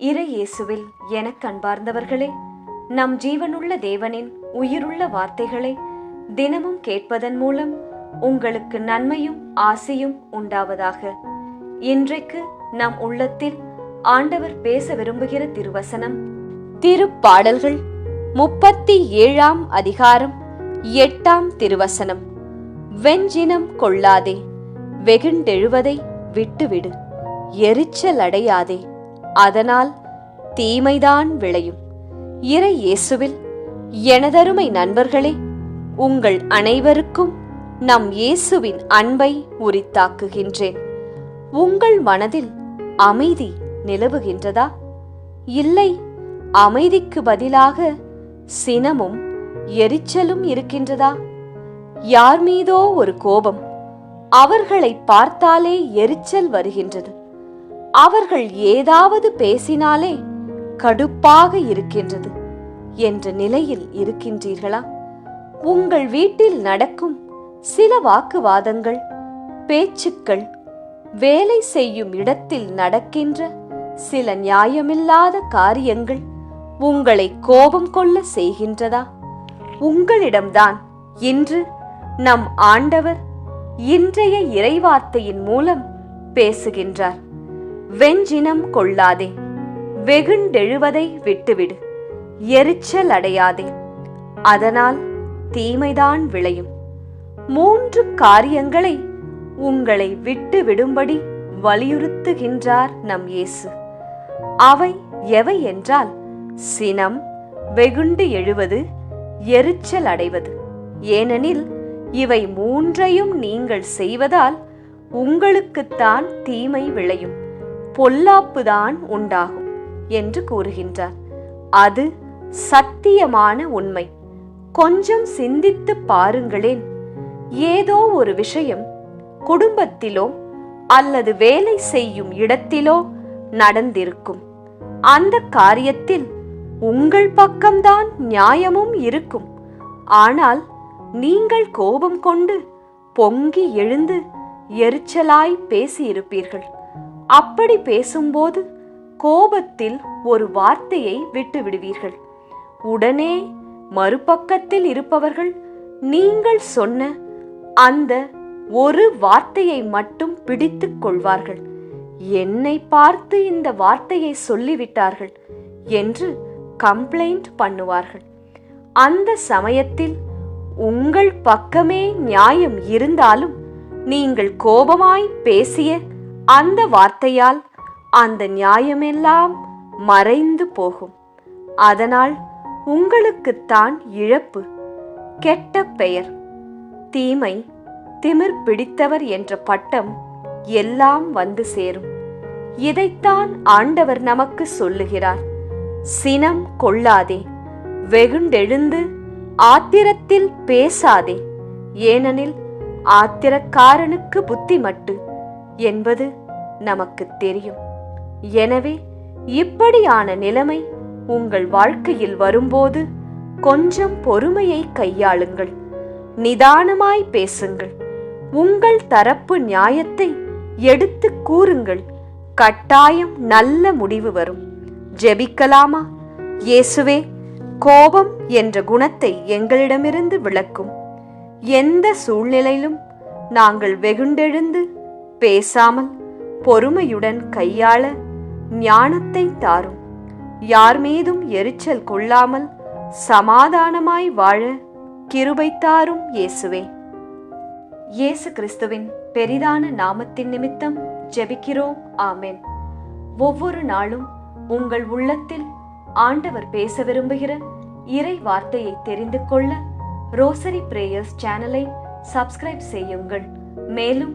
இறை இயேசுவில் எனக் கண்பார்ந்தவர்களே நம் ஜீவனுள்ள தேவனின் உயிருள்ள வார்த்தைகளை தினமும் கேட்பதன் மூலம் உங்களுக்கு நன்மையும் ஆசையும் உண்டாவதாக. இன்றைக்கு நம் உள்ளத்தில் ஆண்டவர் பேச விரும்புகிற திருவசனம் திருப்பாடல்கள் முப்பத்தி ஏழாம் அதிகாரம் எட்டாம் திருவசனம். வெஞ்சினம் கொள்ளாதே வெகுண்டெழுவதை விட்டுவிடு எரிச்சல் அடையாதே. அதனால் தீமைதான் விளையும். இறை இயேசுவில் எனதருமை நண்பர்களே உங்கள் அனைவருக்கும் நம் இயேசுவின் அன்பை உரித்தாக்குகின்றேன். உங்கள் மனதில் அமைதி நிலவுகின்றதா? இல்லை அமைதிக்கு பதிலாக சினமும் எரிச்சலும் இருக்கின்றதா? யார் மீதோ ஒரு கோபம் அவர்களை பார்த்தாலே எரிச்சல் வருகின்றது. அவர்கள் ஏதாவது பேசினாலே கடுப்பாக இருக்கின்றது என்ற நிலையில் இருக்கின்றீர்களா? உங்கள் வீட்டில் நடக்கும் சில வாக்குவாதங்கள் பேச்சுக்கள் வேலை செய்யும் இடத்தில் நடக்கின்ற சில நியாயமில்லாத காரியங்கள் உங்களை கோபம் கொள்ள செய்கின்றதா? உங்களிடம்தான் இன்று நம் ஆண்டவர் இன்றைய இறைவார்த்தையின் மூலம் பேசுகின்றார். வெஞ்சினம் கொள்ளாதே. வெகுண்டெழுவதை விட்டுவிடு. எரிச்சல் அடையாதே. அதனால் தீமைதான் விளையும். மூன்று காரியங்களை உங்களை விட்டு விடும்படி வலியுறுத்துகின்றார் நம் இயேசு. அவை எவை என்றால் சினம் வெகுண்டு எழுவது எரிச்சல் அடைவது. ஏனெனில் இவை மூன்றையும் நீங்கள் செய்வதால் உங்களுக்குத்தான் தீமை விளையும். பொல்லாப்புதான் உண்டாகும் என்று கூறுகின்றார். அது சத்தியமான உண்மை. கொஞ்சம் சிந்தித்து பாருங்களேன். ஏதோ ஒரு விஷயம் குடும்பத்திலோ அல்லது வேலை செய்யும் இடத்திலோ நடந்திருக்கும். அந்த காரியத்தில் உங்கள் பக்கம்தான் நியாயமும் இருக்கும். ஆனால் நீங்கள் கோபம் கொண்டு பொங்கி எழுந்து எரிச்சலாய் பேசியிருப்பீர்கள். அப்படி பேசும்போது கோபத்தில் ஒரு வார்த்தையை விட்டு விடுவீர்கள் உடனே மறுபக்கத்தில் இருப்பவர்கள் நீங்கள் சொன்ன அந்த ஒரு வார்த்தையை மட்டும் பிடித்துக் கொள்வார்கள். என்னை பார்த்து இந்த வார்த்தையை சொல்லிவிட்டார்கள் என்று கம்ப்ளைண்ட் பண்ணுவார்கள். அந்த சமயத்தில் உங்கள் பக்கமே நியாயம் இருந்தாலும் நீங்கள் கோபமாய் பேசிய அந்த வார்த்தையால் அந்த நியாயமெல்லாம் மறைந்து போகும். அதனால் உங்களுக்குத்தான் இழப்பு. கெட்ட பெயர். தீமை திமிர் பிடித்தவர் என்ற பட்டம் எல்லாம் வந்து சேரும். இதைத்தான் ஆண்டவர் நமக்கு சொல்லுகிறார். சினம் கொள்ளாதே. வெகுண்டெழுந்து ஆத்திரத்தில் பேசாதே. ஏனெனில் ஆத்திரக்காரனுக்கு புத்தி மட்டு என்பது நமக்கு தெரியும். எனவே இப்படியான நிலைமை உங்கள் வாழ்க்கையில் வரும்போது கொஞ்சம் பொறுமையை கையாளுங்கள். நிதானமாய் பேசுங்கள். உங்கள் தரப்பு நியாயத்தை எடுத்து கூறுங்கள். கட்டாயம் நல்ல முடிவு வரும். ஜெபிக்கலாமா? இயேசுவே கோபம் என்ற குணத்தை எங்களிடமிருந்து விளக்கும். எந்த சூழ்நிலையிலும் நாங்கள் வெகுண்டெழுந்து பேசாமல் பொறுமையுடன் கையாள ஞானத்தை தாரும். யார் மீதும் எரிச்சல் கொள்ளாமல் சமாதானமாய் வாழ கிருபை தாரும் இயேசுவே. இயேசு கிறிஸ்துவின் பெரிதான நாமத்தின் நிமித்தம் ஜெபிக்கிறோம். ஆமென். ஒவ்வொரு நாளும் உங்கள் உள்ளத்தில் ஆண்டவர் பேச விரும்புகிற இறை வார்த்தையை தெரிந்து கொள்ள ரோசரி பிரேயர்ஸ் சேனலை சப்ஸ்கிரைப் செய்யுங்கள். மேலும்